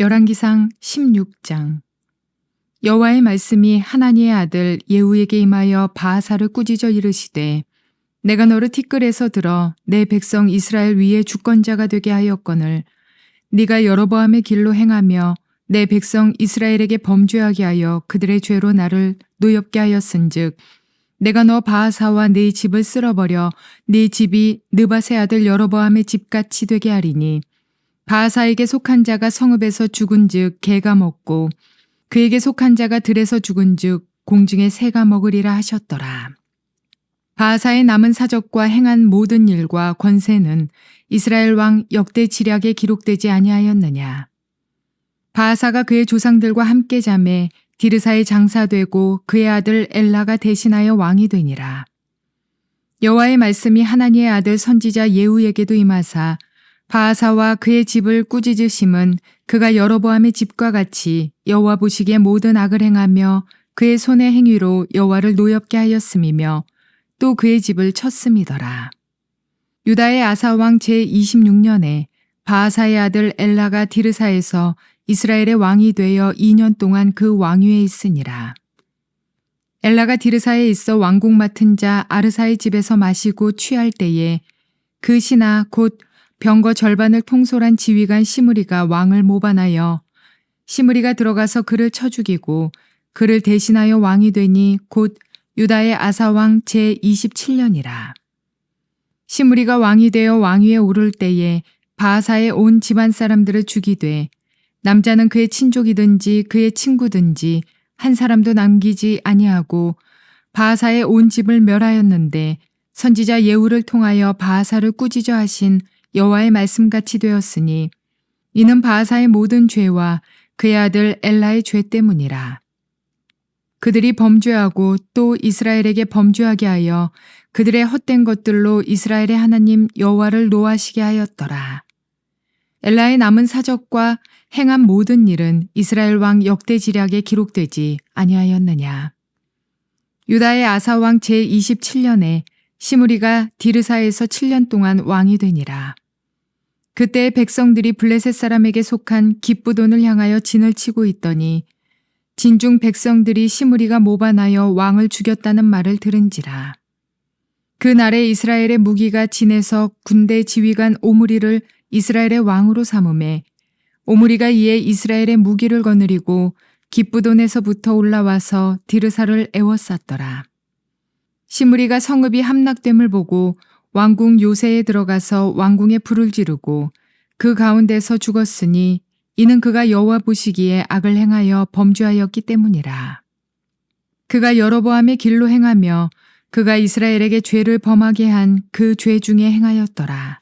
열왕기상 16장. 여호와의 말씀이 하나니의 아들 예후에게 임하여 바하사를 꾸짖어 이르시되 내가 너를 티끌에서 들어 내 백성 이스라엘 위에 주권자가 되게 하였거늘 네가 여로보암의 길로 행하며 내 백성 이스라엘에게 범죄하게 하여 그들의 죄로 나를 노엽게 하였은즉 내가 너 바하사와 네 집을 쓸어버려 네 집이 느바세 아들 여로보암의 집같이 되게 하리니 바하사에게 속한 자가 성읍에서 죽은즉 개가 먹고 그에게 속한 자가 들에서 죽은즉 공중에 새가 먹으리라 하셨더라. 바하사의 남은 사적과 행한 모든 일과 권세는 이스라엘 왕 역대 지략에 기록되지 아니하였느냐. 바하사가 그의 조상들과 함께 잠에 디르사의 장사되고 그의 아들 엘라가 대신하여 왕이 되니라. 여호와의 말씀이 하나니의 아들 선지자 예후에게도 임하사 바하사와 그의 집을 꾸짖으심은 그가 여로보암의 집과 같이 여호와 보시기에 모든 악을 행하며 그의 손의 행위로 여호와를 노엽게 하였음이며 또 그의 집을 쳤음이더라. 유다의 아사왕 제26년에 바하사의 아들 엘라가 디르사에서 이스라엘의 왕이 되어 2년 동안 그 왕위에 있으니라. 엘라가 디르사에 있어 왕궁 맡은 자 아르사의 집에서 마시고 취할 때에 그 신하 곧 병거 절반을 통솔한 지휘관 시므리가 왕을 모반하여 시므리가 들어가서 그를 쳐 죽이고 그를 대신하여 왕이 되니 곧 유다의 아사왕 제27년이라. 시므리가 왕이 되어 왕위에 오를 때에 바하사의 온 집안 사람들을 죽이되 남자는 그의 친족이든지 그의 친구든지 한 사람도 남기지 아니하고 바하사의 온 집을 멸하였는데 선지자 예후를 통하여 바하사를 꾸짖어 하신 여호와의 말씀같이 되었으니 이는 바하사의 모든 죄와 그의 아들 엘라의 죄 때문이라. 그들이 범죄하고 또 이스라엘에게 범죄하게 하여 그들의 헛된 것들로 이스라엘의 하나님 여호와를 노하시게 하였더라. 엘라의 남은 사적과 행한 모든 일은 이스라엘 왕 역대 지략에 기록되지 아니하였느냐. 유다의 아사 왕 제27년에 시므리가 디르사에서 7년 동안 왕이 되니라. 그때 백성들이 블레셋 사람에게 속한 기쁘돈을 향하여 진을 치고 있더니 진중 백성들이 시므리가 모반하여 왕을 죽였다는 말을 들은지라. 그 날에 이스라엘의 무기가 진에서 군대 지휘관 오므리를 이스라엘의 왕으로 삼음에 오므리가 이에 이스라엘의 무기를 거느리고 기쁘돈에서부터 올라와서 디르사를 애워쌌더라. 시므리가 성읍이 함락됨을 보고 왕궁 요새에 들어가서 왕궁에 불을 지르고 그 가운데서 죽었으니 이는 그가 여호와 보시기에 악을 행하여 범죄하였기 때문이라. 그가 여로보암의 길로 행하며 그가 이스라엘에게 죄를 범하게 한 그 죄 중에 행하였더라.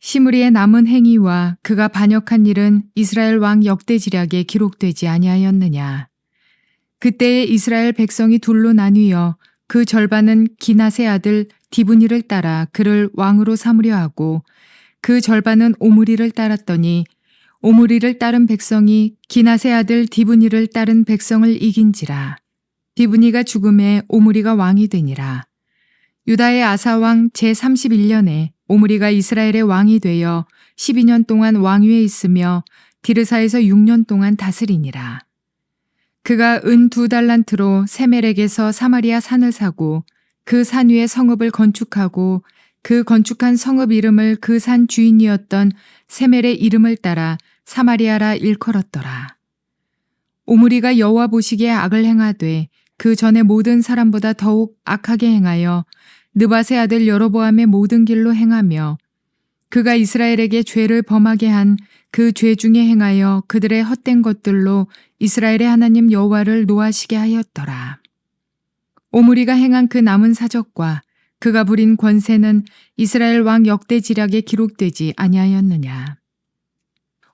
시므리의 남은 행위와 그가 반역한 일은 이스라엘 왕 역대지략에 기록되지 아니하였느냐. 그때에 이스라엘 백성이 둘로 나뉘어 그 절반은 기나세 아들 디브니를 따라 그를 왕으로 삼으려 하고 그 절반은 오므리를 따랐더니 오므리를 따른 백성이 기나세 아들 디브니를 따른 백성을 이긴지라. 디브니가 죽음에 오므리가 왕이 되니라. 유다의 아사왕 제31년에 오므리가 이스라엘의 왕이 되어 12년 동안 왕위에 있으며 디르사에서 6년 동안 다스리니라. 그가 은 두 달란트로 세멜에게서 사마리아 산을 사고 그 산 위에 성읍을 건축하고 그 건축한 성읍 이름을 그 산 주인이었던 세멜의 이름을 따라 사마리아라 일컬었더라. 오므리가 여호와 보시기에 악을 행하되 그 전에 모든 사람보다 더욱 악하게 행하여 느바세 아들 여로보암의 모든 길로 행하며 그가 이스라엘에게 죄를 범하게 한 그 죄 중에 행하여 그들의 헛된 것들로 이스라엘의 하나님 여호와를 노하시게 하였더라. 오므리가 행한 그 남은 사적과 그가 부린 권세는 이스라엘 왕 역대 지략에 기록되지 아니하였느냐.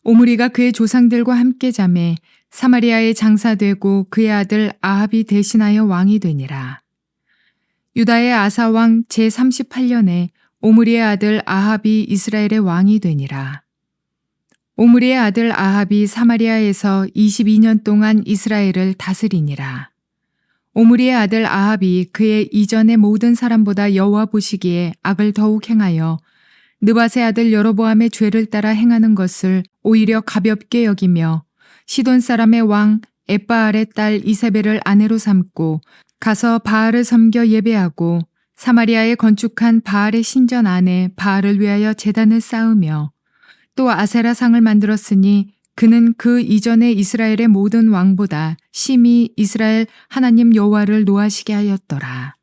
오므리가 그의 조상들과 함께 잠에 사마리아에 장사되고 그의 아들 아합이 대신하여 왕이 되니라. 유다의 아사왕 제38년에 오므리의 아들 아합이 이스라엘의 왕이 되니라. 오므리의 아들 아합이 사마리아에서 22년 동안 이스라엘을 다스리니라. 오므리의 아들 아합이 그의 이전의 모든 사람보다 여호와 보시기에 악을 더욱 행하여 느바세 아들 여로보암의 죄를 따라 행하는 것을 오히려 가볍게 여기며 시돈 사람의 왕 에바알의 딸 이세벨을 아내로 삼고 가서 바알을 섬겨 예배하고 사마리아에 건축한 바알의 신전 안에 바알을 위하여 제단을 쌓으며 또 아세라 상을 만들었으니 그는 그 이전의 이스라엘의 모든 왕보다 심히 이스라엘 하나님 여호와를 노하시게 하였더라.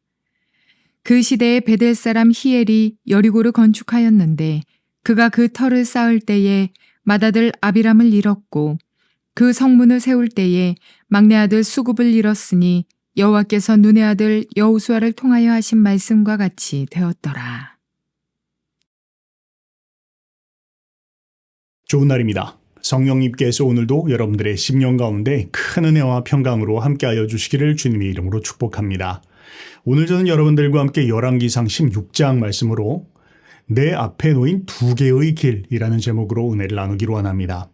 그 시대에 베델 사람 히엘이 여리고를 건축하였는데 그가 그 터를 쌓을 때에 맏아들 아비람을 잃었고 그 성문을 세울 때에 막내 아들 수굽을 잃었으니 여호와께서 눈의 아들 여우수아를 통하여 하신 말씀과 같이 되었더라. 좋은 날입니다. 성령님께서 오늘도 여러분들의 심령 가운데 큰 은혜와 평강으로 함께하여 주시기를 주님의 이름으로 축복합니다. 오늘 저는 여러분들과 함께 열왕기상 16장 말씀으로 내 앞에 놓인 두 개의 길이라는 제목으로 은혜를 나누기로 원합니다.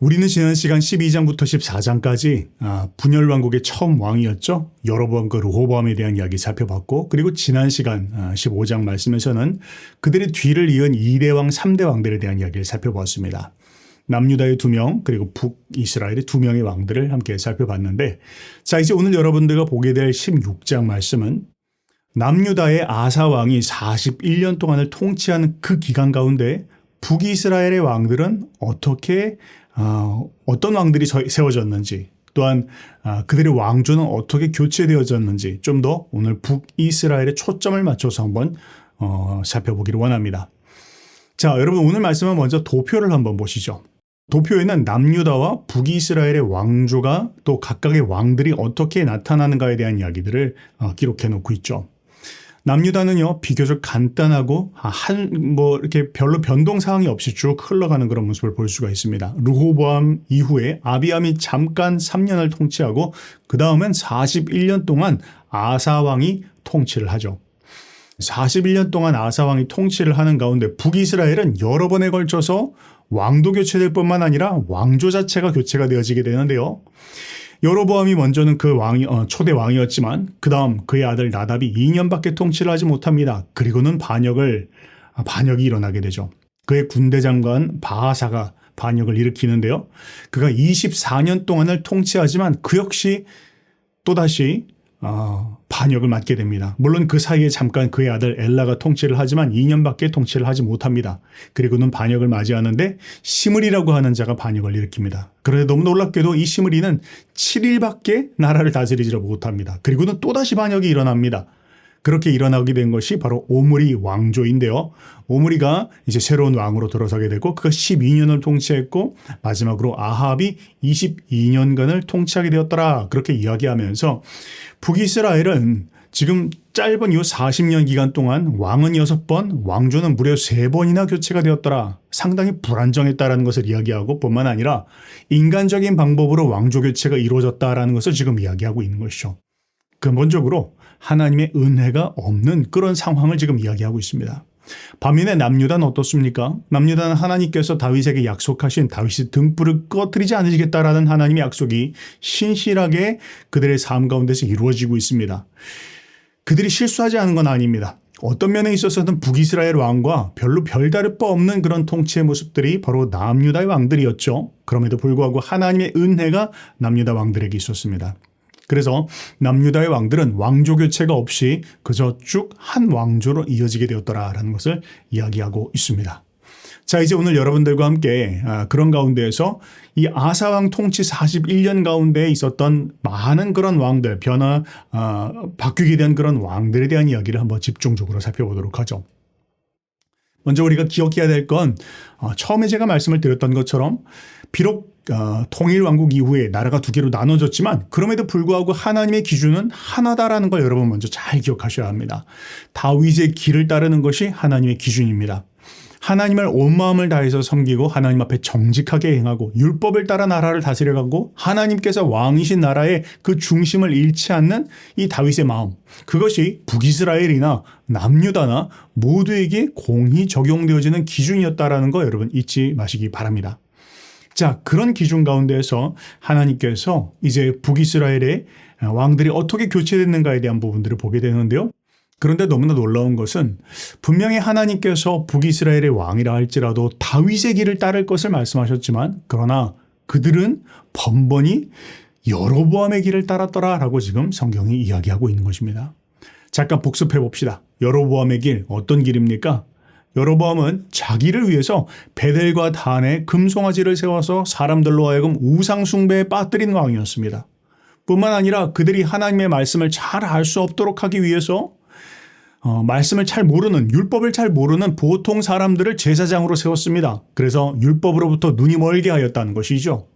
우리는 지난 시간 12장부터 14장까지 아, 분열 왕국의 처음 왕이었죠. 여로보암 그 르호보암에 대한 이야기 살펴봤고 그리고 지난 시간 아, 15장 말씀에서는 그들의 뒤를 이은 2대 왕, 3대 왕들에 대한 이야기를 살펴보았습니다. 남유다의 두 명, 그리고 북이스라엘의 두 명의 왕들을 함께 살펴봤는데, 자, 이제 오늘 여러분들과 보게 될 16장 말씀은 남유다의 아사 왕이 41년 동안을 통치하는 그 기간 가운데 북이스라엘의 왕들은 어떻게, 어, 어떤 왕들이 세워졌는지, 또한 아, 그들의 왕조는 어떻게 교체되어졌는지 좀 더 오늘 북이스라엘에 초점을 맞춰서 한번 어, 살펴보기를 원합니다. 자, 여러분 오늘 말씀은 먼저 도표를 한번 보시죠. 도표에는 남유다와 북이스라엘의 왕조가 또 각각의 왕들이 어떻게 나타나는가에 대한 이야기들을 어, 기록해 놓고 있죠. 남유다는요 비교적 간단하고 한 뭐 이렇게 별로 변동 사항이 없이 쭉 흘러가는 그런 모습을 볼 수가 있습니다. 르호보암 이후에 아비암이 잠깐 3년을 통치하고 그 다음엔 41년 동안 아사 왕이 통치를 하죠. 41년 동안 아사 왕이 통치를 하는 가운데 북이스라엘은 여러 번에 걸쳐서 왕도 교체될 뿐만 아니라 왕조 자체가 교체가 되어지게 되는데요. 여로보암이 먼저는 그 왕이 어, 초대 왕이었지만 그 다음 그의 아들 나답이 2년밖에 통치를 하지 못합니다. 그리고는 반역을 아, 반역이 일어나게 되죠. 그의 군대 장관 바하사가 반역을 일으키는데요. 그가 24년 동안을 통치하지만 그 역시 또다시 어, 반역을 맞게 됩니다. 물론 그 사이에 잠깐 그의 아들 엘라가 통치를 하지만 2년밖에 통치를 하지 못합니다. 그리고는 반역을 맞이하는데 시므리라고 하는 자가 반역을 일으킵니다. 그런데 너무 놀랍게도 이 시므리는 7일밖에 나라를 다스리지 못합니다. 그리고는 또다시 반역이 일어납니다. 그렇게 일어나게 된 것이 바로 오므리 왕조인데요. 오므리가 이제 새로운 왕으로 들어서게 되고 그가 12년을 통치했고 마지막으로 아합이 22년간을 통치하게 되었더라. 그렇게 이야기하면서 북이스라엘은 지금 짧은 이 40년 기간 동안 왕은 6번, 왕조는 무려 3번이나 교체가 되었더라. 상당히 불안정했다라는 것을 이야기하고 뿐만 아니라 인간적인 방법으로 왕조 교체가 이루어졌다라는 것을 지금 이야기하고 있는 것이죠. 근본적으로 하나님의 은혜가 없는 그런 상황을 지금 이야기하고 있습니다. 반면에 남유다는 어떻습니까? 남유다는 하나님께서 다윗에게 약속하신 다윗의 등불을 꺼뜨리지 않으시겠다라는 하나님의 약속이 신실하게 그들의 삶 가운데서 이루어지고 있습니다. 그들이 실수하지 않은 건 아닙니다. 어떤 면에 있어서는 북이스라엘 왕과 별로 별다를 바 없는 그런 통치의 모습들이 바로 남유다의 왕들이었죠. 그럼에도 불구하고 하나님의 은혜가 남유다 왕들에게 있었습니다. 그래서 남유다의 왕들은 왕조 교체가 없이 그저 쭉 한 왕조로 이어지게 되었더라라는 것을 이야기하고 있습니다. 자, 이제 오늘 여러분들과 함께 아, 그런 가운데에서 이 아사왕 통치 41년 가운데 있었던 많은 그런 왕들, 변화, 아, 바뀌게 된 그런 왕들에 대한 이야기를 한번 집중적으로 살펴보도록 하죠. 먼저 우리가 기억해야 될건 어, 처음에 제가 말씀을 드렸던 것처럼 비록 어, 통일 왕국 이후에 나라가 두 개로 나눠졌지만 그럼에도 불구하고 하나님의 기준은 하나다라는 걸 여러분 먼저 잘 기억하셔야 합니다. 다윗의 길을 따르는 것이 하나님의 기준입니다. 하나님을 온 마음을 다해서 섬기고 하나님 앞에 정직하게 행하고 율법을 따라 나라를 다스려가고 하나님께서 왕이신 나라의 그 중심을 잃지 않는 이 다윗의 마음 그것이 북이스라엘이나 남유다나 모두에게 공히 적용되어지는 기준이었다라는 거 여러분 잊지 마시기 바랍니다. 자, 그런 기준 가운데에서 하나님께서 이제 북이스라엘의 왕들이 어떻게 교체됐는가에 대한 부분들을 보게 되는데요. 그런데 너무나 놀라운 것은 분명히 하나님께서 북이스라엘의 왕이라 할지라도 다윗의 길을 따를 것을 말씀하셨지만 그러나 그들은 번번이 여로보암의 길을 따랐더라라고 지금 성경이 이야기하고 있는 것입니다. 잠깐 복습해 봅시다. 여로보암의 길 어떤 길입니까? 여로보암은 자기를 위해서 베델과 단에 금송아지를 세워서 사람들로 하여금 우상 숭배에 빠뜨린 왕이었습니다. 뿐만 아니라 그들이 하나님의 말씀을 잘 알 수 없도록 하기 위해서 어, 말씀을 잘 모르는 율법을 잘 모르는 보통 사람들을 제사장으로 세웠습니다. 그래서 율법으로부터 눈이 멀게 하였다는 것이죠.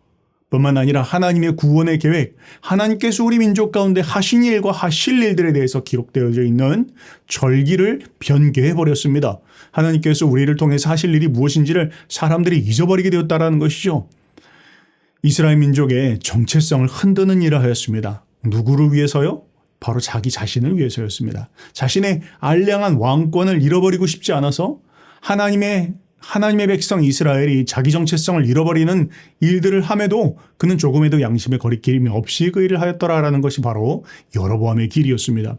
뿐만 아니라 하나님의 구원의 계획, 하나님께서 우리 민족 가운데 하신 일과 하실 일들에 대해서 기록되어져 있는 절기를 변개해 버렸습니다. 하나님께서 우리를 통해서 하실 일이 무엇인지를 사람들이 잊어버리게 되었다라는 것이죠. 이스라엘 민족의 정체성을 흔드는 일을 하였습니다. 누구를 위해서요? 바로 자기 자신을 위해서였습니다. 자신의 알량한 왕권을 잃어버리고 싶지 않아서 하나님의 하나님의 백성 이스라엘이 자기 정체성을 잃어버리는 일들을 함에도 그는 조금에도 양심의 거리낌이 없이 그 일을 하였더라라는 것이 바로 여로보암의 길이었습니다.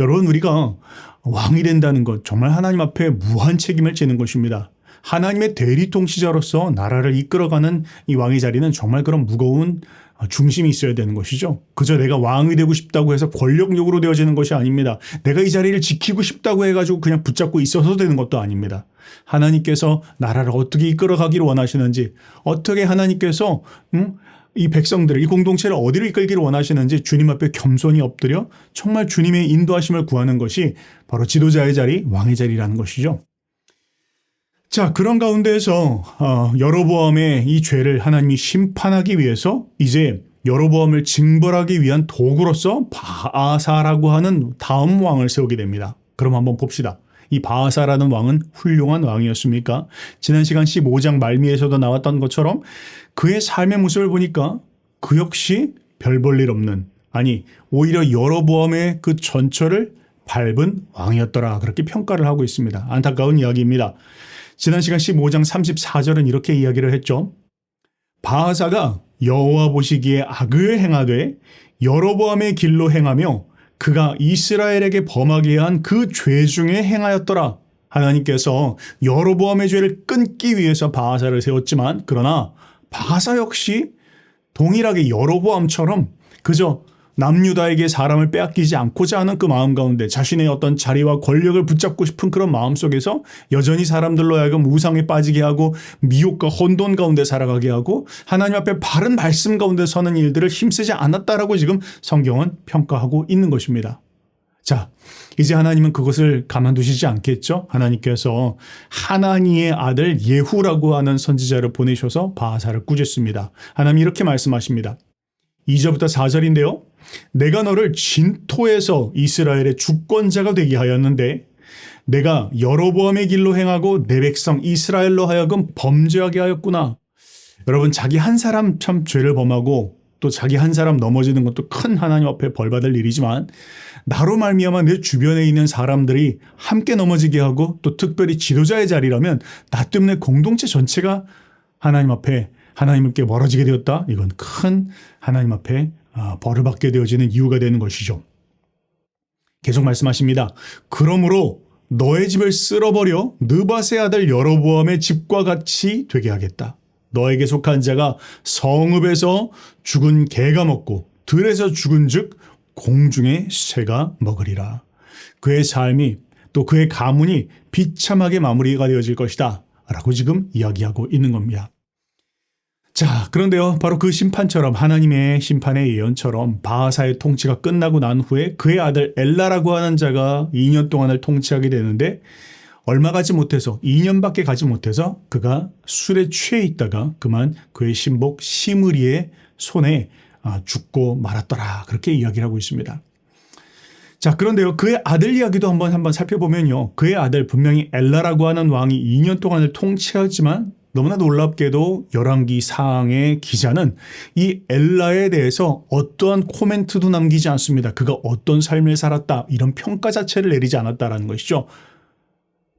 여러분 우리가 왕이 된다는 것 정말 하나님 앞에 무한 책임을 지는 것입니다. 하나님의 대리 통치자로서 나라를 이끌어가는 이 왕의 자리는 정말 그런 무거운 중심이 있어야 되는 것이죠. 그저 내가 왕이 되고 싶다고 해서 권력욕으로 되어지는 것이 아닙니다. 내가 이 자리를 지키고 싶다고 해가지고 그냥 붙잡고 있어서 되는 것도 아닙니다. 하나님께서 나라를 어떻게 이끌어가기를 원하시는지, 어떻게 하나님께서 음? 이 백성들을 이 공동체를 어디로 이끌기를 원하시는지 주님 앞에 겸손히 엎드려 정말 주님의 인도하심을 구하는 것이 바로 지도자의 자리, 왕의 자리라는 것이죠. 자, 그런 가운데에서 어, 여로보암의 이 죄를 하나님이 심판하기 위해서 이제 여로보암을 징벌하기 위한 도구로서 바아사라고 하는 다음 왕을 세우게 됩니다. 그럼 한번 봅시다. 이 바아사라는 왕은 훌륭한 왕이었습니까? 지난 시간 15장 말미에서도 나왔던 것처럼 그의 삶의 모습을 보니까 그 역시 별 볼 일 없는 아니 오히려 여로보암의 그 전철을 밟은 왕이었더라 그렇게 평가를 하고 있습니다. 안타까운 이야기입니다. 지난 시간 15장 34절은 이렇게 이야기를 했죠. 바하사가 여호와 보시기에 악을 행하되 여로보암의 길로 행하며 그가 이스라엘에게 범하게 한 그 죄 중에 행하였더라. 하나님께서 여로보암의 죄를 끊기 위해서 바하사를 세웠지만 그러나 바하사 역시 동일하게 여로보암처럼 그저 남유다에게 사람을 빼앗기지 않고자 하는 그 마음 가운데 자신의 어떤 자리와 권력을 붙잡고 싶은 그런 마음 속에서 여전히 사람들로 하여금 우상에 빠지게 하고 미혹과 혼돈 가운데 살아가게 하고 하나님 앞에 바른 말씀 가운데 서는 일들을 힘쓰지 않았다라고 지금 성경은 평가하고 있는 것입니다. 자, 이제 하나님은 그것을 가만두시지 않겠죠? 하나님께서 하나니의 아들 예후라고 하는 선지자를 보내셔서 바하사를 꾸짖습니다. 하나님 이렇게 말씀하십니다. 2절부터 4절인데요. 내가 너를 진토에서 이스라엘의 주권자가 되게 하였는데 내가 여로보암의 길로 행하고 내 백성 이스라엘로 하여금 범죄하게 하였구나. 여러분 자기 한 사람 참 죄를 범하고 또 자기 한 사람 넘어지는 것도 큰 하나님 앞에 벌 받을 일이지만 나로 말미암아 내 주변에 있는 사람들이 함께 넘어지게 하고 또 특별히 지도자의 자리라면 나 때문에 공동체 전체가 하나님 앞에 하나님께 멀어지게 되었다. 이건 큰 하나님 앞에 아, 벌을 받게 되어지는 이유가 되는 것이죠. 계속 말씀하십니다. 그러므로 너의 집을 쓸어버려 느바세 아들 여로보암의 집과 같이 되게 하겠다. 너에게 속한 자가 성읍에서 죽은 개가 먹고 들에서 죽은 즉 공중의 새가 먹으리라. 그의 삶이 또 그의 가문이 비참하게 마무리가 되어질 것이다. 라고 지금 이야기하고 있는 겁니다. 자, 그런데요. 바로 그 심판처럼 하나님의 심판의 예언처럼 바하사의 통치가 끝나고 난 후에 그의 아들 엘라라고 하는 자가 2년 동안을 통치하게 되는데 얼마 가지 못해서 2년밖에 가지 못해서 그가 술에 취해 있다가 그만 그의 신복 시므리의 손에 아, 죽고 말았더라. 그렇게 이야기를 하고 있습니다. 자, 그런데요. 그의 아들 이야기도 한번 한번 살펴보면요. 그의 아들 분명히 엘라라고 하는 왕이 2년 동안을 통치하지만 너무나 놀랍게도 열왕기 사항의 기자는 이 엘라에 대해서 어떠한 코멘트도 남기지 않습니다. 그가 어떤 삶을 살았다 이런 평가 자체를 내리지 않았다라는 것이죠.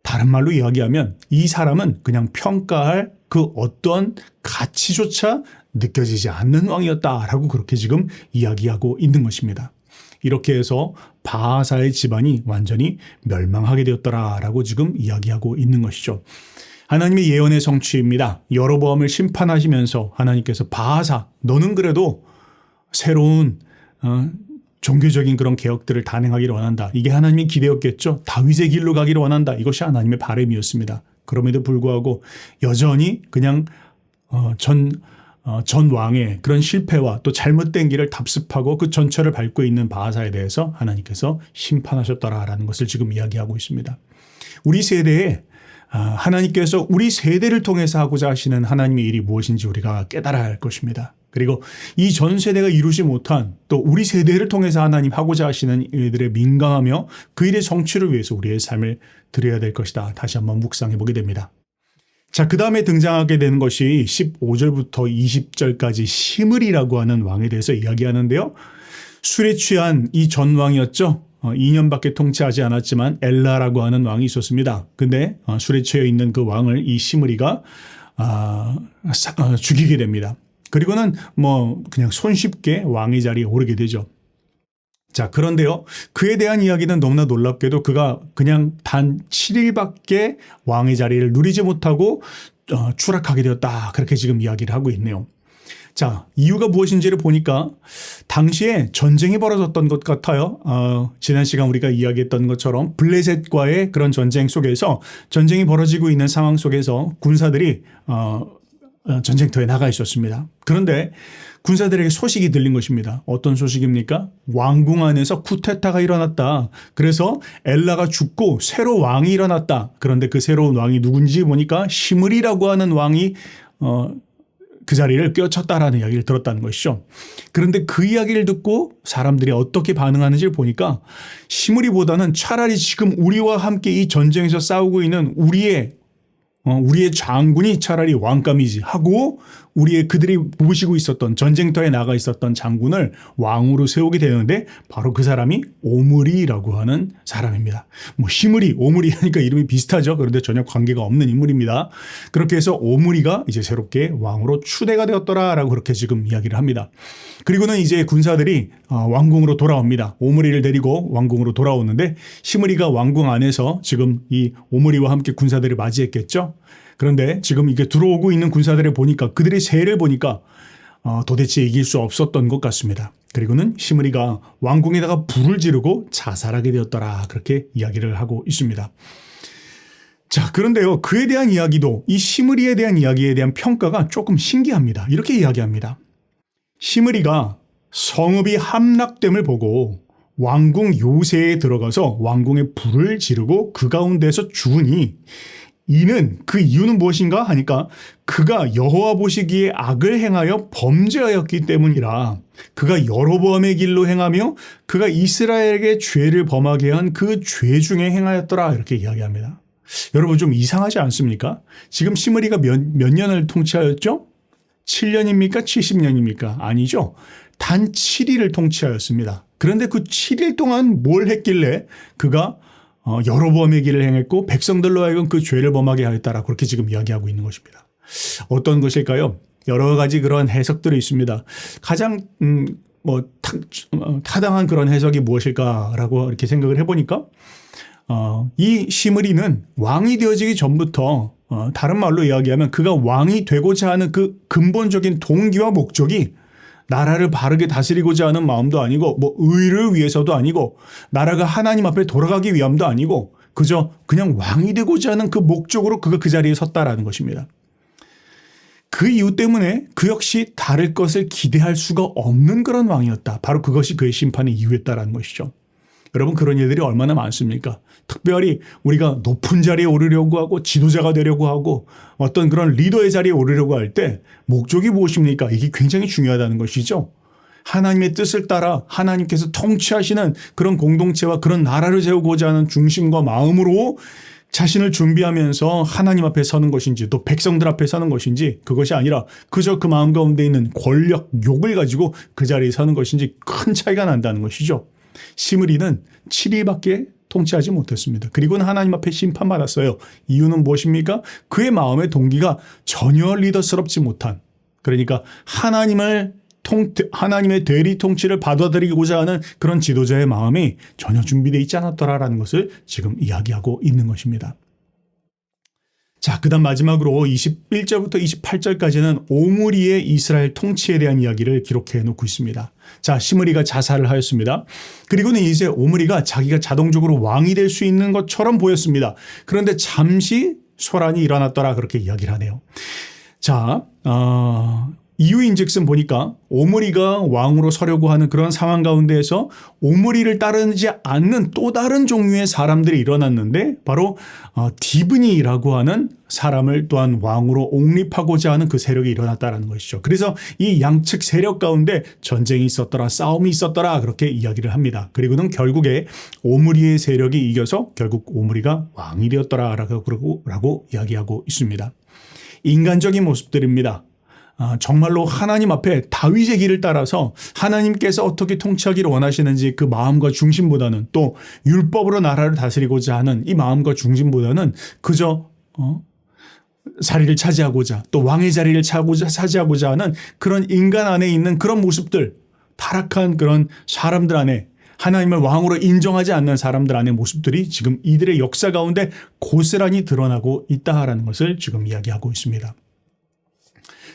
다른 말로 이야기하면 이 사람은 그냥 평가할 그 어떤 가치조차 느껴지지 않는 왕이었다라고 그렇게 지금 이야기하고 있는 것입니다. 이렇게 해서 바하사의 집안이 완전히 멸망하게 되었더라라고 지금 이야기하고 있는 것이죠. 하나님의 예언의 성취입니다. 여로보암을 심판하시면서 하나님께서 바하사 너는 그래도 새로운 어, 종교적인 그런 개혁들을 단행하기를 원한다. 이게 하나님의 기대였겠죠. 다윗의 길로 가기를 원한다. 이것이 하나님의 바람이었습니다. 그럼에도 불구하고 여전히 그냥 어, 전, 어, 전 왕의 그런 실패와 또 잘못된 길을 답습하고 그 전철을 밟고 있는 바하사에 대해서 하나님께서 심판하셨더라라는 것을 지금 이야기하고 있습니다. 우리 세대에 아, 하나님께서 우리 세대를 통해서 하고자 하시는 하나님의 일이 무엇인지 우리가 깨달아야 할 것입니다. 그리고 이 전 세대가 이루지 못한 또 우리 세대를 통해서 하나님 하고자 하시는 일들에 민감하며 그 일의 성취를 위해서 우리의 삶을 드려야 될 것이다. 다시 한번 묵상해 보게 됩니다. 자, 그 다음에 등장하게 되는 것이 15절부터 20절까지 시므리라고 하는 왕에 대해서 이야기하는데요. 술에 취한 이 전왕이었죠. 어, 2년밖에 통치하지 않았지만 엘라라고 하는 왕이 있었습니다. 근데 어, 술에 취해 있는 그 왕을 이 시므리가 아, 사- 어, 죽이게 됩니다. 그리고는 뭐 그냥 손쉽게 왕의 자리에 오르게 되죠. 자, 그런데요. 그에 대한 이야기는 너무나 놀랍게도 그가 그냥 단 7일밖에 왕의 자리를 누리지 못하고 어, 추락하게 되었다. 그렇게 지금 이야기를 하고 있네요. 자, 이유가 무엇인지를 보니까 당시에 전쟁이 벌어졌던 것 같아요. 어, 지난 시간 우리가 이야기했던 것처럼 블레셋과의 그런 전쟁 속에서 전쟁이 벌어지고 있는 상황 속에서 군사들이 어, 어, 전쟁터에 나가 있었습니다. 그런데 군사들에게 소식이 들린 것입니다. 어떤 소식입니까? 왕궁 안에서 쿠데타가 일어났다. 그래서 엘라가 죽고 새로 왕이 일어났다. 그런데 그 새로운 왕이 누군지 보니까 시므리라고 하는 왕이 어, 그 자리를 꿰쳤다라는 이야기를 들었다는 것이죠. 그런데 그 이야기를 듣고 사람들이 어떻게 반응하는지를 보니까 시므리보다는 차라리 지금 우리와 함께 이 전쟁에서 싸우고 있는 우리의 어, 우리의 장군이 차라리 왕감이지 하고 우리의 그들이 모시고 있었던 전쟁터에 나가 있었던 장군을 왕으로 세우게 되는데 바로 그 사람이 오므리라고 하는 사람입니다. 뭐 시므리, 오므리 하니까 이름이 비슷하죠. 그런데 전혀 관계가 없는 인물입니다. 그렇게 해서 오므리가 이제 새롭게 왕으로 추대가 되었더라라고 그렇게 지금 이야기를 합니다. 그리고는 이제 군사들이 어, 왕궁으로 돌아옵니다. 오므리를 데리고 왕궁으로 돌아오는데 시므리가 왕궁 안에서 지금 이 오므리와 함께 군사들을 맞이했겠죠. 그런데 지금 이게 들어오고 있는 군사들을 보니까 그들의 세를 보니까 어, 도대체 이길 수 없었던 것 같습니다. 그리고는 시므리가 왕궁에다가 불을 지르고 자살하게 되었더라 그렇게 이야기를 하고 있습니다. 자, 그런데요. 그에 대한 이야기도 이 시므리에 대한 이야기에 대한 평가가 조금 신기합니다. 이렇게 이야기합니다. 시므리가 성읍이 함락됨을 보고 왕궁 요새에 들어가서 왕궁에 불을 지르고 그 가운데서 죽으니 이는 그 이유는 무엇인가 하니까 그가 여호와 보시기에 악을 행하여 범죄하였기 때문이라 그가 여로보암의 길로 행하며 그가 이스라엘에게 죄를 범하게 한 그 죄 중에 행하였더라 이렇게 이야기합니다. 여러분 좀 이상하지 않습니까? 지금 시므리가 몇, 몇 년을 통치하였죠? 7년입니까? 70년입니까? 아니죠. 단 7일을 통치하였습니다. 그런데 그 7일 동안 뭘 했길래 그가 어, 여로보암의 길을 행했고 백성들로 하여금 그 죄를 범하게 하였다라 그렇게 지금 이야기하고 있는 것입니다. 어떤 것일까요? 여러 가지 그런 해석들이 있습니다. 가장 음, 뭐 타, 어, 타당한 그런 해석이 무엇일까라고 이렇게 생각을 해보니까 어, 이 시므리는 왕이 되어지기 전부터 어, 다른 말로 이야기하면 그가 왕이 되고자 하는 그 근본적인 동기와 목적이 나라를 바르게 다스리고자 하는 마음도 아니고 뭐 의를 위해서도 아니고 나라가 하나님 앞에 돌아가기 위함도 아니고 그저 그냥 왕이 되고자 하는 그 목적으로 그가 그 자리에 섰다라는 것입니다. 그 이유 때문에 그 역시 다를 것을 기대할 수가 없는 그런 왕이었다. 바로 그것이 그의 심판의 이유였다라는 것이죠. 여러분 그런 일들이 얼마나 많습니까? 특별히 우리가 높은 자리에 오르려고 하고 지도자가 되려고 하고 어떤 그런 리더의 자리에 오르려고 할 때 목적이 무엇입니까? 이게 굉장히 중요하다는 것이죠. 하나님의 뜻을 따라 하나님께서 통치하시는 그런 공동체와 그런 나라를 세우고자 하는 중심과 마음으로 자신을 준비하면서 하나님 앞에 서는 것인지 또 백성들 앞에 서는 것인지 그것이 아니라 그저 그 마음 가운데 있는 권력, 욕을 가지고 그 자리에 서는 것인지 큰 차이가 난다는 것이죠. 시므리는 7일밖에 통치하지 못했습니다. 그리고는 하나님 앞에 심판받았어요. 이유는 무엇입니까? 그의 마음의 동기가 전혀 리더스럽지 못한 그러니까 하나님을 통, 하나님의 대리 통치를 받아들이고자 하는 그런 지도자의 마음이 전혀 준비되어 있지 않았더라라는 것을 지금 이야기하고 있는 것입니다. 자, 그 다음 마지막으로 21절부터 28절까지는 오므리의 이스라엘 통치에 대한 이야기를 기록해 놓고 있습니다. 자, 시므리가 자살을 하였습니다. 그리고는 이제 오므리가 자기가 자동적으로 왕이 될 수 있는 것처럼 보였습니다. 그런데 잠시 소란이 일어났더라 그렇게 이야기를 하네요. 자, 어, 이유인즉슨 보니까 오므리가 왕으로 서려고 하는 그런 상황 가운데에서 오므리를 따르지 않는 또 다른 종류의 사람들이 일어났는데 바로 어, 디브니라고 하는 사람을 또한 왕으로 옹립하고자 하는 그 세력이 일어났다라는 것이죠. 그래서 이 양측 세력 가운데 전쟁이 있었더라, 싸움이 있었더라 그렇게 이야기를 합니다. 그리고는 결국에 오므리의 세력이 이겨서 결국 오므리가 왕이 그러고 라고 이야기하고 있습니다. 인간적인 모습들입니다. 아, 정말로 하나님 앞에 다윗의 길을 따라서 하나님께서 어떻게 통치하기를 원하시는지 그 마음과 중심보다는 또 율법으로 나라를 다스리고자 하는 이 마음과 중심보다는 그저 어? 자리를 차지하고자 또 왕의 자리를 차고자 차지하고자 하는 그런 인간 안에 있는 그런 모습들 타락한 그런 사람들 안에 하나님을 왕으로 인정하지 않는 사람들 안의 모습들이 지금 이들의 역사 가운데 고스란히 드러나고 있다라는 것을 지금 이야기하고 있습니다.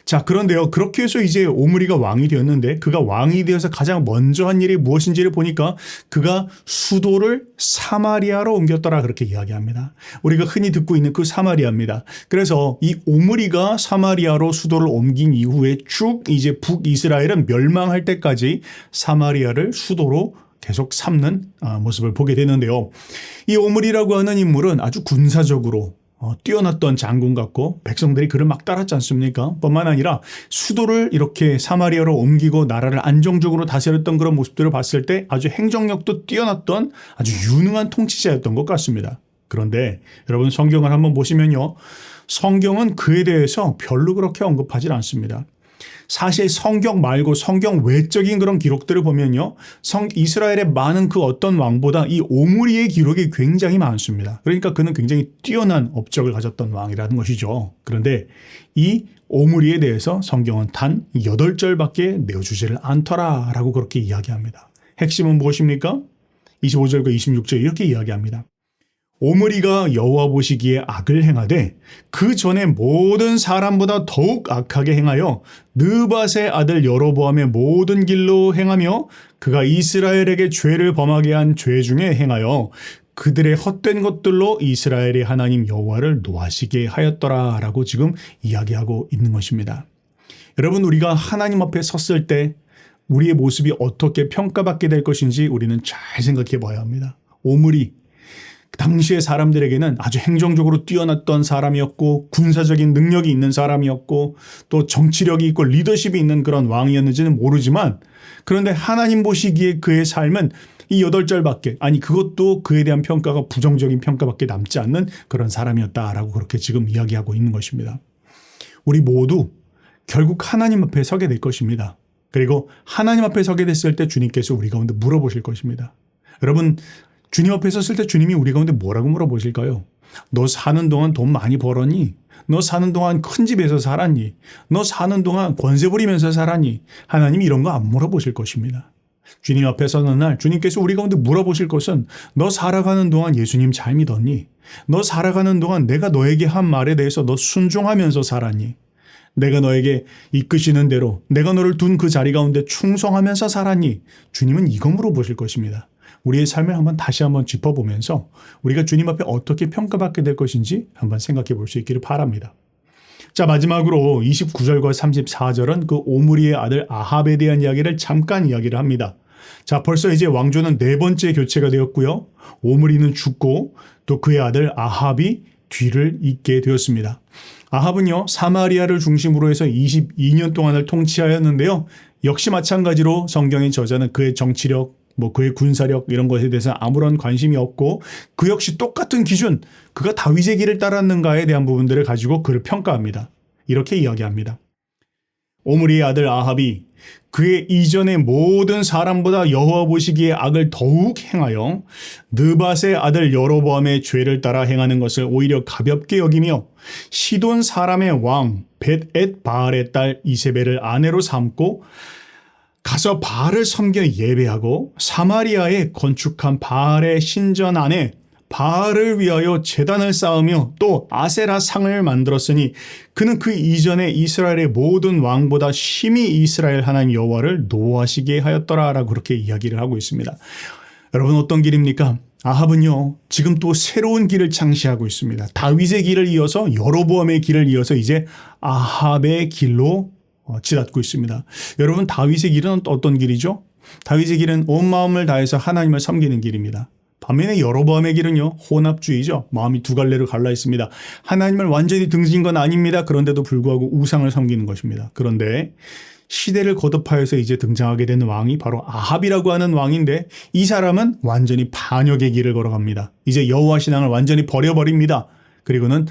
자, 그런데요. 그렇게 해서 이제 오므리가 왕이 되었는데 그가 왕이 되어서 가장 먼저 한 일이 무엇인지를 보니까 그가 수도를 사마리아로 옮겼더라 그렇게 이야기합니다. 우리가 흔히 듣고 있는 그 사마리아입니다. 그래서 이 오므리가 사마리아로 수도를 옮긴 이후에 쭉 이제 북이스라엘은 멸망할 때까지 사마리아를 수도로 계속 삼는 아, 모습을 보게 되는데요. 이 오므리라고 하는 인물은 아주 군사적으로 어, 뛰어났던 장군 같고 백성들이 그를 막 따랐지 않습니까? 뿐만 아니라 수도를 이렇게 사마리아로 옮기고 나라를 안정적으로 다스렸던 그런 모습들을 봤을 때 아주 행정력도 뛰어났던 아주 유능한 통치자였던 것 같습니다. 그런데 여러분 성경을 한번 보시면요. 성경은 그에 대해서 별로 그렇게 언급하지 않습니다. 사실 성경 말고 성경 외적인 그런 기록들을 보면요. 성 이스라엘의 많은 그 어떤 왕보다 이 오므리의 기록이 굉장히 많습니다. 그러니까 그는 굉장히 뛰어난 업적을 가졌던 왕이라는 것이죠. 그런데 이 오므리에 대해서 성경은 단 8절밖에 내어주지를 않더라 라고 그렇게 이야기합니다. 핵심은 무엇입니까? 25절과 26절 이렇게 이야기합니다. 오므리가 여호와 보시기에 악을 행하되 그 전에 모든 사람보다 더욱 악하게 행하여 느밧의 아들 여로보암의 모든 길로 행하며 그가 이스라엘에게 죄를 범하게 한 죄 중에 행하여 그들의 헛된 것들로 이스라엘의 하나님 여호와를 노하시게 하였더라라고 지금 이야기하고 있는 것입니다. 여러분 우리가 하나님 앞에 섰을 때 우리의 모습이 어떻게 평가받게 될 것인지 우리는 잘 생각해 봐야 합니다. 오므리 당시의 사람들에게는 아주 행정적으로 뛰어났던 사람이었고 군사적인 능력이 있는 사람이었고 또 정치력이 있고 리더십이 있는 그런 왕이었는지는 모르지만 그런데 하나님 보시기에 그의 삶은 이 여덟 절밖에 아니 그것도 그에 대한 평가가 부정적인 평가밖에 남지 않는 그런 사람이었다라고 그렇게 지금 이야기하고 있는 것입니다. 우리 모두 결국 하나님 앞에 서게 될 것입니다. 그리고 하나님 앞에 서게 됐을 때 주님께서 우리 가운데 물어보실 것입니다. 여러분 주님 앞에 섰을 때 주님이 우리 가운데 뭐라고 물어보실까요? 너 사는 동안 돈 많이 벌었니? 너 사는 동안 큰 집에서 살았니? 너 사는 동안 권세 부리면서 살았니? 하나님이 이런 거 안 물어보실 것입니다. 주님 앞에 서는 날 주님께서 우리 가운데 물어보실 것은 너 살아가는 동안 예수님 잘 믿었니? 너 살아가는 동안 내가 너에게 한 말에 대해서 너 순종하면서 살았니? 내가 너에게 이끄시는 대로 내가 너를 둔 그 자리 가운데 충성하면서 살았니? 주님은 이거 물어보실 것입니다. 우리의 삶을 한번 다시 한번 짚어보면서 우리가 주님 앞에 어떻게 평가받게 될 것인지 한번 생각해 볼 수 있기를 바랍니다. 자, 마지막으로 29절과 34절은 그 오므리의 아들 아합에 대한 이야기를 잠깐 이야기를 합니다. 자, 벌써 이제 왕조는 네 번째 교체가 되었고요. 오므리는 죽고 또 그의 아들 아합이 뒤를 잇게 되었습니다. 아합은요, 사마리아를 중심으로 해서 22년 동안을 통치하였는데요. 역시 마찬가지로 성경의 저자는 그의 정치력, 뭐 그의 군사력 이런 것에 대해서 아무런 관심이 없고 그 역시 똑같은 기준 그가 다윗의 길을 따랐는가에 대한 부분들을 가지고 그를 평가합니다. 이렇게 이야기합니다. 오므리의 아들 아합이 그의 이전의 모든 사람보다 여호와 보시기에 악을 더욱 행하여 느밧의 아들 여로보암의 죄를 따라 행하는 것을 오히려 가볍게 여기며 시돈 사람의 왕 벳엣 바알의 딸 이세벨을 아내로 삼고 가서 바알을 섬겨 예배하고 사마리아에 건축한 바알의 신전 안에 바알을 위하여 제단을 쌓으며 또 아세라 상을 만들었으니 그는 그 이전에 이스라엘의 모든 왕보다 심히 이스라엘 하나님 여호와를 노하시게 하였더라라고 그렇게 이야기를 하고 있습니다. 여러분 어떤 길입니까? 아합은요 지금 또 새로운 길을 창시하고 있습니다. 다윗의 길을 이어서 여로보암의 길을 이어서 이제 아합의 길로 어, 치닫고 있습니다. 여러분 다윗의 길은 어떤 길이죠? 다윗의 길은 온 마음을 다해서 하나님을 섬기는 길입니다. 반면에 여로보암의 길은요 혼합주의죠. 마음이 두 갈래로 갈라 있습니다. 하나님을 완전히 등진 건 아닙니다. 그런데도 불구하고 우상을 섬기는 것입니다. 그런데 시대를 거듭하여서 이제 등장하게 되는 왕이 바로 아합이라고 하는 왕인데 이 사람은 완전히 반역의 길을 걸어갑니다. 이제 여호와 신앙을 완전히 버려버립니다. 그리고는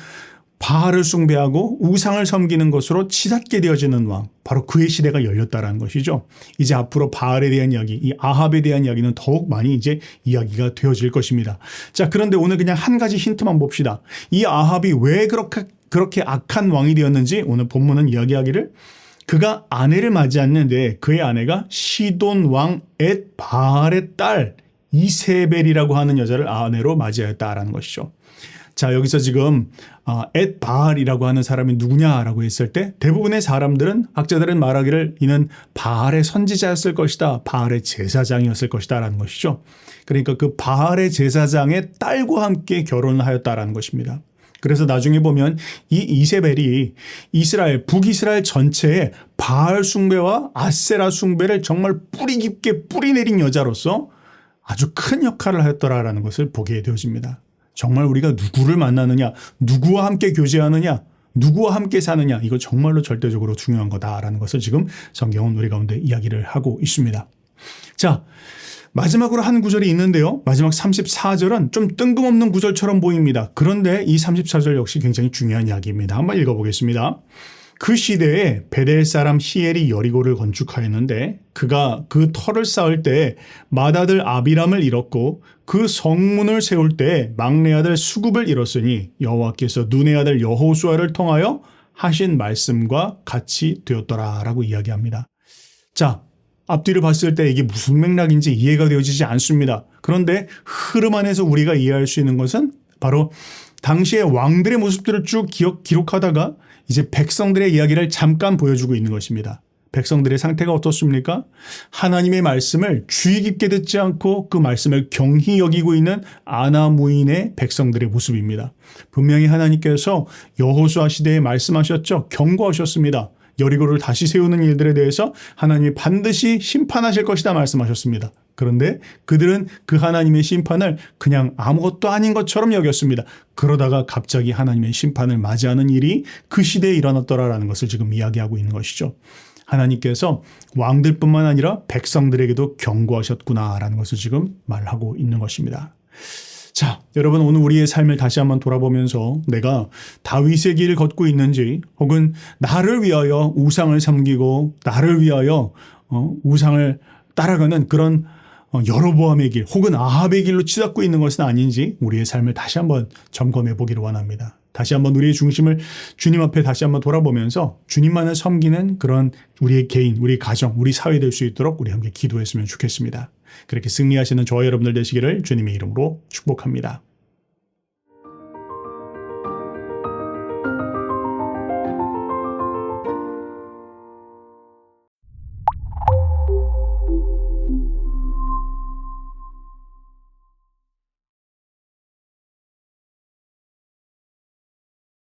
바알을 숭배하고 우상을 섬기는 것으로 치닫게 되어지는 왕. 바로 그의 시대가 열렸다라는 것이죠. 이제 앞으로 바알에 대한 이야기, 이 아합에 대한 이야기는 더욱 많이 이제 이야기가 되어질 것입니다. 자, 그런데 오늘 그냥 한 가지 힌트만 봅시다. 이 아합이 왜 그렇게 그렇게 악한 왕이 되었는지 오늘 본문은 이야기하기를 그가 아내를 맞이했는데 그의 아내가 시돈 왕엣 바알의 딸 이세벨이라고 하는 여자를 아내로 맞이하였다라는 것이죠. 자, 여기서 지금 아, 엣 바알이라고 하는 사람이 누구냐라고 했을 때 대부분의 사람들은 학자들은 말하기를 이는 바알의 선지자였을 것이다. 바알의 제사장이었을 것이다라는 것이죠. 그러니까 그 바알의 제사장의 딸과 함께 결혼을 하였다라는 것입니다. 그래서 나중에 보면 이 이세벨이 이스라엘 북이스라엘 전체에 바알 숭배와 아세라 숭배를 정말 뿌리 깊게 뿌리 내린 여자로서 아주 큰 역할을 하였더라라는 것을 보게 되어집니다. 정말 우리가 누구를 만나느냐, 누구와 함께 교제하느냐, 누구와 함께 사느냐, 이거 정말로 절대적으로 중요한 거다라는 것을 지금 성경은 우리 가운데 이야기를 하고 있습니다. 자, 마지막으로 한 구절이 있는데요. 마지막 34절은 좀 뜬금없는 구절처럼 보입니다. 그런데 이 34절 역시 굉장히 중요한 이야기입니다. 한번 읽어보겠습니다. 그 시대에 베델 사람 히엘이 여리고를 건축하였는데 그가 그 터를 쌓을 때 맏아들 아비람을 잃었고 그 성문을 세울 때 막내 아들 수굽을 잃었으니 여호와께서 눈의 아들 여호수아를 통하여 하신 말씀과 같이 되었더라라고 이야기합니다. 자, 앞뒤를 봤을 때 이게 무슨 맥락인지 이해가 되어지지 않습니다. 그런데 흐름 안에서 우리가 이해할 수 있는 것은 바로 당시의 왕들의 모습들을 쭉 기억, 기록하다가 이제 백성들의 이야기를 잠깐 보여주고 있는 것입니다. 백성들의 상태가 어떻습니까? 하나님의 말씀을 주의 깊게 듣지 않고 그 말씀을 경히 여기고 있는 아나무인의 백성들의 모습입니다. 분명히 하나님께서 여호수아 시대에 말씀하셨죠. 경고하셨습니다. 여리고를 다시 세우는 일들에 대해서 하나님이 반드시 심판하실 것이다 말씀하셨습니다. 그런데 그들은 그 하나님의 심판을 그냥 아무것도 아닌 것처럼 여겼습니다. 그러다가 갑자기 하나님의 심판을 맞이하는 일이 그 시대에 일어났더라라는 것을 지금 이야기하고 있는 것이죠. 하나님께서 왕들뿐만 아니라 백성들에게도 경고하셨구나라는 것을 지금 말하고 있는 것입니다. 자, 여러분 오늘 우리의 삶을 다시 한번 돌아보면서 내가 다윗의 길을 걷고 있는지 혹은 나를 위하여 우상을 섬기고 나를 위하여 어, 우상을 따라가는 그런 어, 여로보암의 길 혹은 아합의 길로 치닫고 있는 것은 아닌지 우리의 삶을 다시 한번 점검해 보기를 원합니다. 다시 한번 우리의 중심을 주님 앞에 다시 한번 돌아보면서 주님만을 섬기는 그런 우리의 개인, 우리 가정, 우리 사회 될 수 있도록 우리 함께 기도했으면 좋겠습니다. 그렇게 승리하시는 저와 여러분들 되시기를 주님의 이름으로 축복합니다.